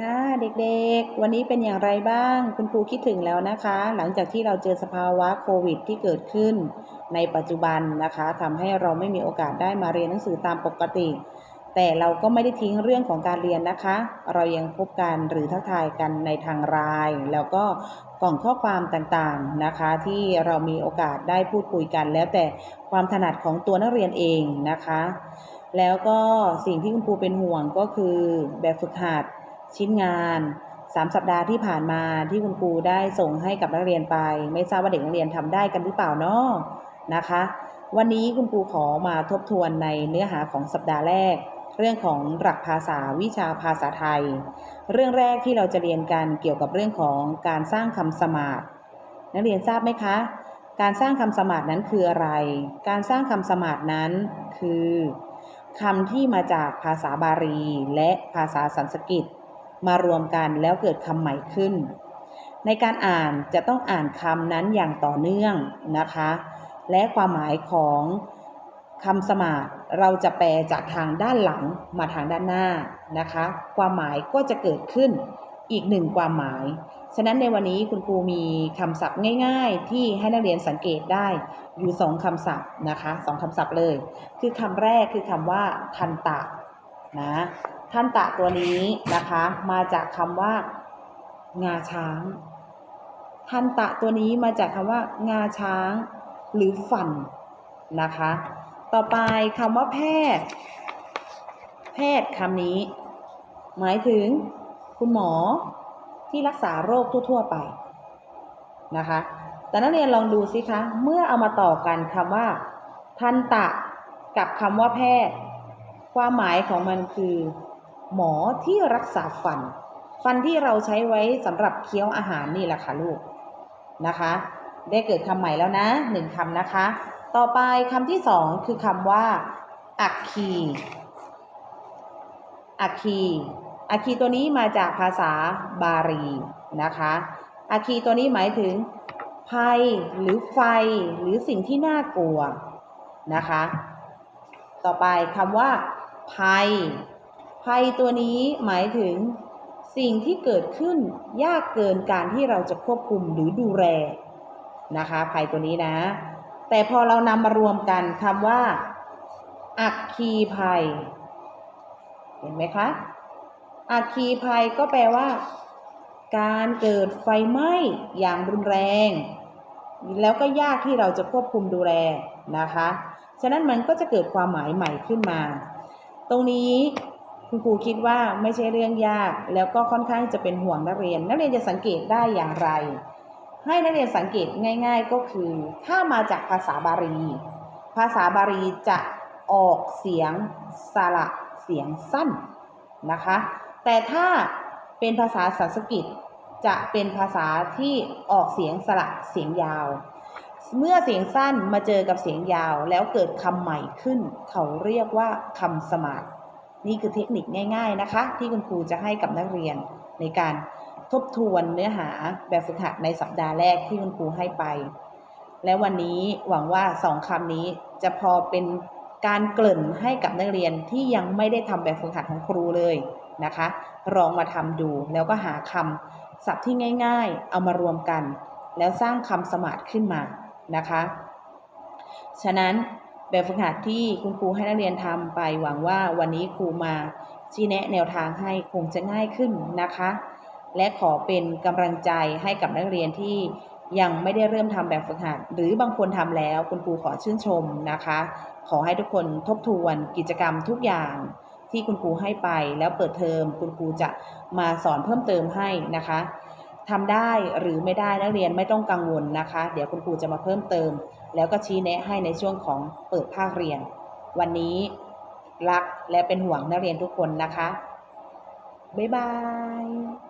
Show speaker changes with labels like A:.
A: ค่ะเด็กๆ วันนี้เป็นอย่างไรบ้างคุณครูคิดถึงแล้วนะคะ หลังจากที่เราเจอสภาวะโควิด ที่เกิดขึ้น ในปัจจุบันนะคะทำให้เราไม่มีโอกาสได้มาเรียนหนังสือตามปกติ แต่เราก็ไม่ได้ทิ้งเรื่องของการเรียนนะคะ เรายังพบกันหรือทักทายกันในทางไลน์แล้วก็กล่องข้อความต่างๆนะคะ ที่เรามีโอกาสได้พูดคุยกัน แล้วแต่ความถนัดของตัวนักเรียนเองนะคะ แล้วก็สิ่งที่คุณครูเป็นห่วงก็คือแบบฝึกหัด ชิ้นงาน3สัปดาห์ที่ผ่านมาที่คุณครูได้ส่งให้กับนักเรียนไป ไม่ทราบว่าเด็กนักเรียนทำได้กันหรือเปล่าเนาะนะคะ วันนี้คุณครูขอมาทบทวนในเนื้อหาของสัปดาห์แรก เรื่องของหลักภาษาวิชาภาษาไทย เรื่องแรกที่เราจะเรียนกันเกี่ยวกับเรื่องของการสร้างคำสมาธินักเรียนทราบไหมคะ การสร้างคำสมาธินั้นคืออะไร การสร้างคำสมาธินั้นคือคำที่มาจากภาษาบาลีและภาษาสันสกฤต มารวมกันแล้วเกิดคำใหม่ขึ้น ในการอ่านจะต้องอ่านคำนั้นอย่างต่อเนื่องนะคะ และความหมายของคำสมาธิเราจะแปลจากทางด้านหลังมาทางด้านหน้านะคะ ความหมายก็จะเกิดขึ้นอีกหนึ่งความหมาย ฉะนั้นในวันนี้คุณครูมีคำศัพท์ง่าย ๆ ที่ให้นักเรียนสังเกตได้อยู่สองคำศัพท์นะคะสองคำศัพท์เลย คือคำแรกคือคำว่าทันตะนะ ทันตะตัวนี้นะคะ มาจากคำว่า งาช้างทันตะตัวนี้มาจากคำว่า งาช้าง หรือฟันนะคะ ต่อไปคำว่าแพทย์ แพทย์คำนี้ หมายถึงคุณหมอที่รักษาโรคทั่ว ๆ ไปนะคะ แต่นักเรียนลองดูสิคะ เมื่อเอามาต่อกันคำว่า ทันตะกับคำว่าแพทย์ ความหมายของมันคือ หมอที่รักษาฟัน ฟันที่เราใช้ไว้สำหรับเคี้ยวอาหารนี่แหละค่ะลูกนะคะ ได้เกิดคำใหม่แล้วนะหนึ่งคำนะคะ ต่อไปคำที่สองคือคำว่าอักคีอักคีอักคีตัวนี้มาจากภาษาบาลีนะคะอักคีตัวนี้หมายถึงภัยหรือไฟหรือสิ่งที่น่ากลัวนะคะ ต่อไปคำว่าภัย ภัยตัวนี้หมายถึงสิ่งที่เกิดขึ้นยากเกินการที่เราจะควบคุมหรือดูแลนะคะ ภัยตัวนี้นะ แต่พอเรานำมารวมกันคำว่า อักคีภัย เห็นไหมคะ อัคคีภัยก็แปลว่า การเกิดไฟไหม้อย่างรุนแรง แล้วก็ยากที่เราจะควบคุมดูแลนะคะ ฉะนั้นมันก็จะเกิดความหมายใหม่ขึ้นมา ตรงนี้ คุณครูคิดว่าไม่ใช่เรื่องยาก แล้วก็ค่อนข้างจะเป็นห่วงนักเรียน นักเรียนจะสังเกตได้อย่างไร ให้นักเรียนสังเกตง่าย ๆ ก็คือ ถ้ามาจากภาษาบาลี ภาษาบาลีจะออกเสียงสระเสียงสั้นนะคะ แต่ถ้าเป็นภาษาสันสกฤตจะเป็นภาษาที่ออกเสียงสระเสียงยาว เมื่อเสียงสั้นมาเจอกับเสียงยาวแล้วเกิดคำใหม่ขึ้น เขาเรียกว่าคำสมาธิ นี่คือเทคนิคง่ายๆนะคะ ที่คุณครูจะให้กับนักเรียนในการทบทวนเนื้อหาแบบฝึกหัดในสัปดาห์แรกที่คุณครูให้ไป และวันนี้หวังว่าสองคำนี้จะพอเป็นการเกริ่นให้กับนักเรียนที่ยังไม่ได้ทำแบบฝึกหัดของครูเลยนะคะ ลองมาทำดูแล้วก็หาคำศัพท์ที่ง่าย ๆ เอามารวมกัน แล้วสร้างคำสมาธิขึ้นมานะคะ ฉะนั้น แบบฝึกหัดที่คุณครูให้นักเรียนทำไปหวังว่าวันนี้ครูมาชี้แนะแนวทางให้คงจะง่ายขึ้นนะคะ และขอเป็นกำลังใจให้กับนักเรียนที่ยังไม่ได้เริ่มทำแบบฝึกหัด หรือบางคนทำแล้วคุณครูขอชื่นชมนะคะ ขอให้ทุกคนทบทวนกิจกรรมทุกอย่างที่คุณครูให้ไปแล้วเปิดเทอมคุณครูจะมาสอนเพิ่มเติมให้นะคะทำได้หรือไม่ได้นักเรียนไม่ต้องกังวลนะคะ เดี๋ยวคุณครูจะมาเพิ่มเติม แล้วก็ชี้แนะให้ในช่วงของเปิดภาคเรียน วันนี้รักและเป็นห่วงนักเรียนทุกคนนะคะ บ๊ายบาย